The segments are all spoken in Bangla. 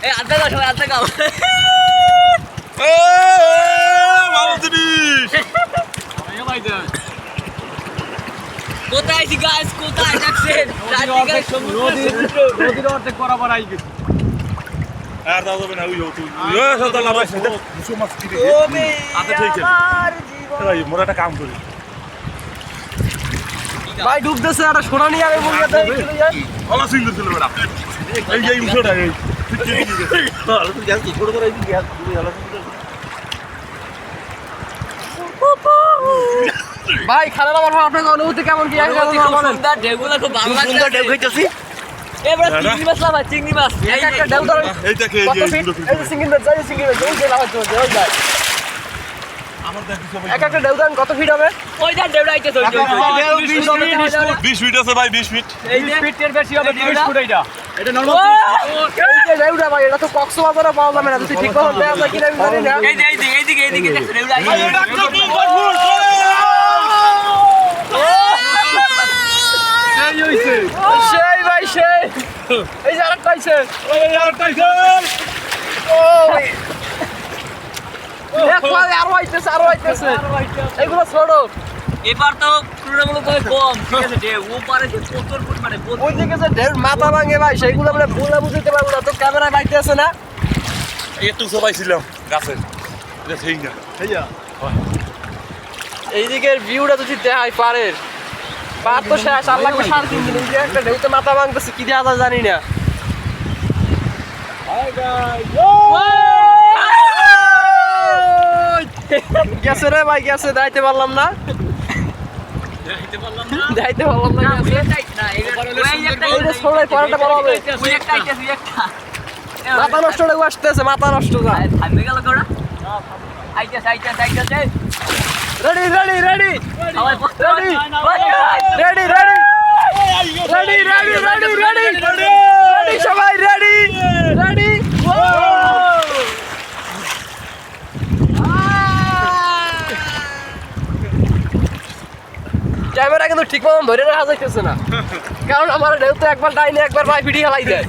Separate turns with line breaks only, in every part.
সবাই হাতে কাম
ভালো জিনিস।
কোথায় আছি গাইস কোথায় দেখছেন রাত্রিকার
অর্ধেক বরাবর আই গেছি।
আর দাও যাবে না ওই হতো এ সদা লাভ আছে দুশো মাছ কিনে আচ্ছা ঠিক আছে। মোরা একটা কাম করি।
ভাই ডুবতেছে একটা সোনা নিয়ে আমি বলি
ভালো ছিল এই যে এই। উঠোটা এই
ভাই খালের আমার আপনার অনুভূতি কেমন কি?
সুন্দর, ঢেউগুলো খুব ভালো লাগছে। এবার
হ্যাঁ,
চিংড়ি মাছ লাভ চিংড়ি মাছ। এই
একটা ঢেউ ধরেন
এই দেখে এই যে
ফিট?
সুন্দর
এই যে সিঙ্গেল বেড যাই সিঙ্গেল বেড ওই যে লাগাতে হচ্ছে ওই যায়
আমার দেখি সবাই
এক একটা ঢেউ ধরেন কত ফিট হবে?
ওই যে ঢেউটা আইতেছে, ওই যে- ওই যে-
ঢেউ বিশ ফুট, বিশ ফুট।
20 ফিট আছে ভাই 20 ফিট।
এই যে-
ফিটের বেশি হবে
এই ঢেউটা?
ফুট এটা এটা
ও!
এই যে ঢেউটা ভাই এটা তো কক্সবাজারে পাওয়া যাবে না যদি ঠিক মতো দেওয়া যায় কিনা আমি জানি না।
এই যে, এই দিকে, এই দিকে, এই দিকে। দেখছ, ঢেউটা আইতেছে।
সেই ভাই সেই। এই যে আরেকটা আইছে ও এক পায়ে আরও আইতেছে। আরও আইতেছে। এগুলো ছোট।
এবার তো তুলনামূলক ভাবে কম ঠিক আছে? ঢেউ ও পারে যে প্রচুর পরিমাণে
ওই দিকে যে ঢেউ মাথা ভাঙে ভাই সেইগুলো আমরা বুঝে বুঝতে পারব না। তো ক্যামেরায় বাইতেছে না?
একটু সবাই ছিলাম গাছে এটা ঠিক না।
এইদিকের ভিউটা যদি দেখায় পারের পার তো শেষ আর লাগবে সাড়ে তিন দিন একটা ঢেউতে মাথা ভাঙতেছে কি দেওয়া জানি না। গেছে রে ভাই গেছে দাইতে পারলাম না। দাইতে পারলাম না
ওই
যে বলা হবে।
ওই একটা আইতেছে, ওই একটা।
মাথা নষ্ট হয়ে আসতেছে মাথা নষ্ট যা
আরে, থামবে গেল কেওড়া? আইতেছে, আইতেছে, আইতেছে।
Ready ready ready?
বসতে।
Ready ready ready ready ready ready ready সবাই রেডি রেডি ক্যামেরা কিন্তু ঠিক মতন ধরে রাখা যাইতেছে না। কারণ আমার ঢেউ তো একবার ডাইনে একবার বাই ফিটি হেলাই দেয়।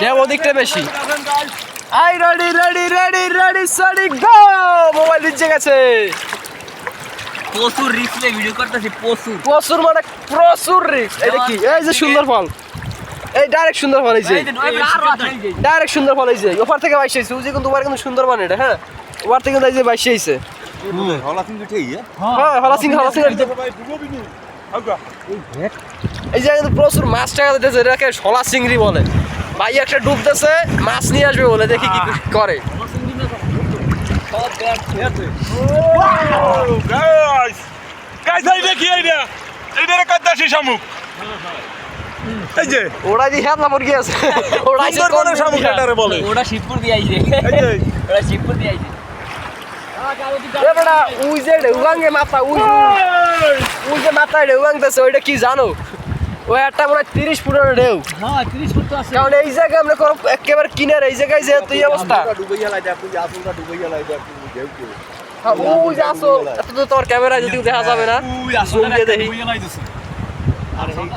ঢেউ ওদিকটা বেশি। I ready ready ready ready sorry go mobile নিচে গেছে।
প্রচুর রিস্ক ভিডিও করতেছি প্রচুর।
প্রচুর মানে প্রচুর রিস্ক এটা কি এই যে সুন্দর ফল। এই ডাইরেক্ট সুন্দর ফল। ডাইরেক্ট সুন্দর ফল ওপার থেকে বাইশ আইছে উজি কিন্তু কিন্তু সুন্দর মানে এটা হ্যাঁ? ওপার থেকে কিন্তু এই যে বাইশ আইছে হ্যাঁ হলা সিং হলা সিং এই যে কিন্তু প্রচুর মাছ টাকা দিতেছে এটাকে শলা চিংড়ি বলে। ভাই একটা ডুবতেছে মাছ নিয়ে আসবে বলে দেখি কি করে।
গাইস গাইস এই দেখি এইটা এইটা কাদাসি শামুক। এই যে।
ওরা দিয়ে হাত মুরগি আছে। ওরা
সুন্দর শামুক এটারে বলে।
ওটা শিবপুর দিয়ে আইছে।
এই যে।
ওটা শিবপুর দিয়ে আইছে।
উই যে ঢেউগাঙ্গে মাথা উই উই যে মাথায় ওইটা কি জানো? ওই একটা মনে হয় তিরিশ ফুটের ঢেউ।
হ্যাঁ 30 ফুট তো আছে।
কারণ এই জায়গায় আমরা কোনো একেবারে কিনার এই জায়গায় যেহেতু এই অবস্থা। হ্যাঁ, ওই যে আসো এত তো তোমার ক্যামেরা যদি দেখা যাবে না। Zoom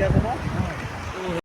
গেছে দেখি